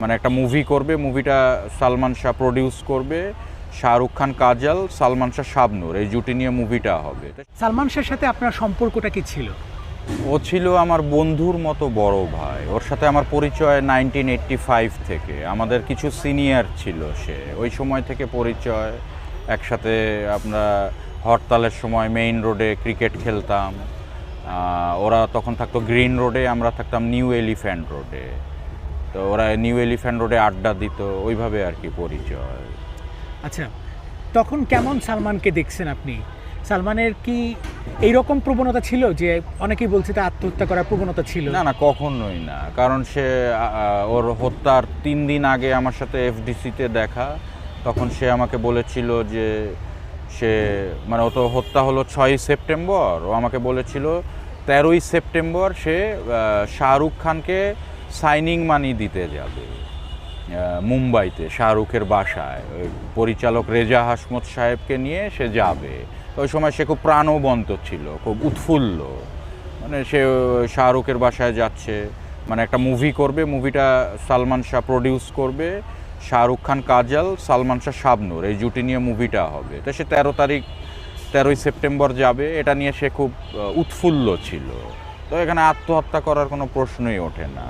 মানে একটা মুভি করবে মুভিটা সালমান শাহ প্রডিউস করবে শাহরুখ খান কাজল সালমান শাহ শাবনুর এই জুটি নিয়ে মুভিটা হবে। সালমান শাহের সাথে আপনার সম্পর্কটা কি ছিল? ও ছিল আমার বন্ধুর মতো বড় ভাই। ওর সাথে আমার পরিচয় নাইনটিন এইট্টি ফাইভ থেকে। আমাদের কিছু সিনিয়র ছিল সে। ওই সময় থেকে পরিচয়। একসাথে আমরা হরতালের সময় মেইন রোডে ক্রিকেট খেলতাম। ওরা তখন থাকতো গ্রিন রোডে আমরা থাকতাম নিউ এলিফ্যান্ট রোডে তো ওরা নিউ এলিফ্যান্ট রোডে আড্ডা দিত ওইভাবে আর কি পরিচয়। আচ্ছা তখন কেমন সালমানকে দেখছেন আপনি? সালমানের কি এইরকম প্রবণতা ছিল যে অনেকেই বলছে তা আত্মহত্যা করার প্রবণতা ছিল? না না কখনোই না। কারণ সে ওর হত্যার তিন দিন আগে আমার সাথে এফডিসিতে দেখা। তখন সে আমাকে বলেছিল যে সে মানে ও তো হত্যা হলো ছয়ই সেপ্টেম্বর। ও আমাকে বলেছিল তেরোই সেপ্টেম্বর সে শাহরুখ খানকে সাইনিং মানি দিতে যাবে। মুম্বাইতে শাহরুখের বাসায়। পরিচালক রেজা হাসমত সাহেবকে নিয়ে সে যাবে। ওই সময় সে খুব প্রাণবন্ত ছিল, খুব উৎফুল্ল। মানে সে শাহরুখের বাসায় যাচ্ছে। মানে একটা মুভি করবে মুভিটা সালমান শাহ প্রডিউস করবে। শাহরুখ খান কাজল, সালমান শাহ শাবনুর, এই জুটি নিয়ে মুভিটা হবে। তো সে তেরো তারিখ, তেরোই সেপ্টেম্বর যাবে। এটা নিয়ে সে খুব উৎফুল্ল ছিল। তো এখানে আত্মহত্যা করার কোনো প্রশ্নই ওঠে না।